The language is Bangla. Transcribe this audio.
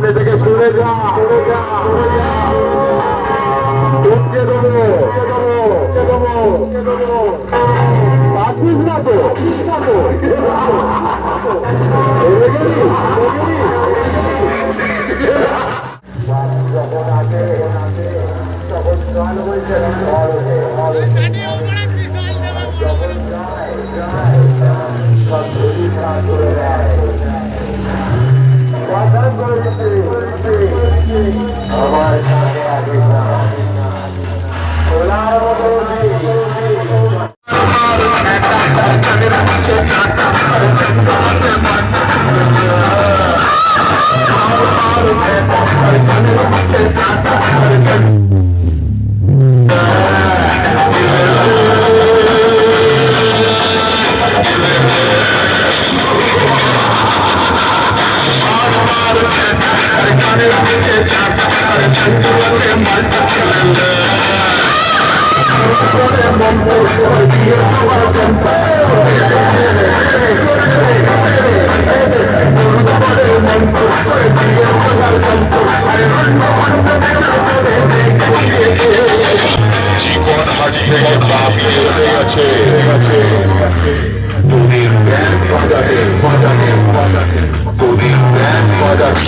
সামনে থেকে সরে যা। সরে যা সরে যা টপকে দেবো টপকে দেবো টপকে দেবো না তো। পাচ্ছিস না তো হেরে গেলি হেরে যখন আসে তখন I'm জীবন হাজির বাপিয়ে গেছে গেছে তোদের ব্যান্ড বাজাতে বাজাতে বাজাতে তোদের ব্যান্ড বাজাতে